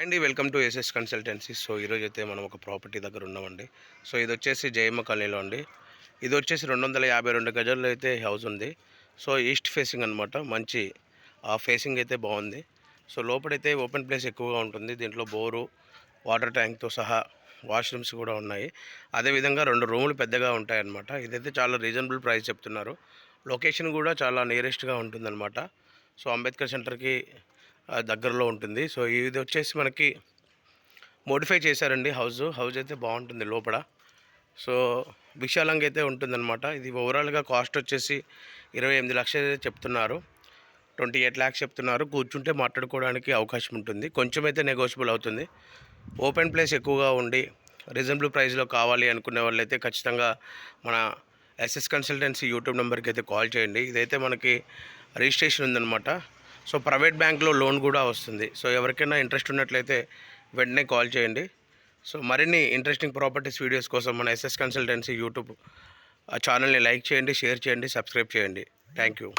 అండి welcome to SS consultancy. So ఈరోజు అయితే మనం ఒక ప్రాపర్టీ దగ్గర ఉన్నామండి. సో ఇది వచ్చేసి జయమ్మ కాలనీలో అండి. ఇది వచ్చేసి రెండు వందల యాభై రెండు గజాల్లో అయితే హౌస్ ఉంది. సో ఈస్ట్ ఫేసింగ్ అనమాట మంచి ఆ ఫేసింగ్ అయితే బాగుంది. సో లోపలైతే ఓపెన్ ప్లేస్ ఎక్కువగా ఉంటుంది. దీంట్లో బోరు వాటర్ ట్యాంక్తో సహా వాష్రూమ్స్ కూడా ఉన్నాయి. అదేవిధంగా రెండు రూములు పెద్దగా ఉంటాయన్నమాట. ఇదైతే చాలా రీజనబుల్ ప్రైస్ చెప్తున్నారు. లొకేషన్ కూడా చాలా నియరెస్ట్గా ఉంటుందన్నమాట. సో అంబేద్కర్ సెంటర్కి దగ్గరలో ఉంటుంది. సో ఇది వచ్చేసి మనకి మోడిఫై చేశారండి హౌస్ హౌస్ అయితే బాగుంటుంది లోపల. సో విశాలంగా అయితే ఉంటుందన్నమాట. ఇది ఓవరాల్గా కాస్ట్ వచ్చేసి ఇరవై ఎనిమిది లక్షలు అయితే చెప్తున్నారు. ట్వంటీ ఎయిట్ ల్యాక్స్ చెప్తున్నారు. కూర్చుంటే మాట్లాడుకోవడానికి అవకాశం ఉంటుంది. కొంచెం అయితే నెగోషియబుల్ అవుతుంది. ఓపెన్ ప్లేస్ ఎక్కువగా ఉండి రీజనబుల్ ప్రైస్లో కావాలి అనుకునే వాళ్ళైతే ఖచ్చితంగా మన ఎస్ఎస్ కన్సల్టెన్సీ యూట్యూబ్ నెంబర్కి అయితే కాల్ చేయండి. ఇదైతే మనకి రిజిస్ట్రేషన్ ఉందన్నమాట. సో ప్రైవేట్ బ్యాంక్లో లోన్ కూడా వస్తుంది. సో ఎవరికైనా ఇంట్రెస్ట్ ఉన్నట్లయితే వెంటనే కాల్ చేయండి. సో మరిన్ని ఇంట్రెస్టింగ్ ప్రాపర్టీస్ వీడియోస్ కోసం మన ఎస్ఎస్ కన్సల్టెన్సీ యూట్యూబ్ ఛానల్ని లైక్ చేయండి షేర్ చేయండి సబ్స్క్రైబ్ చేయండి. Thank you.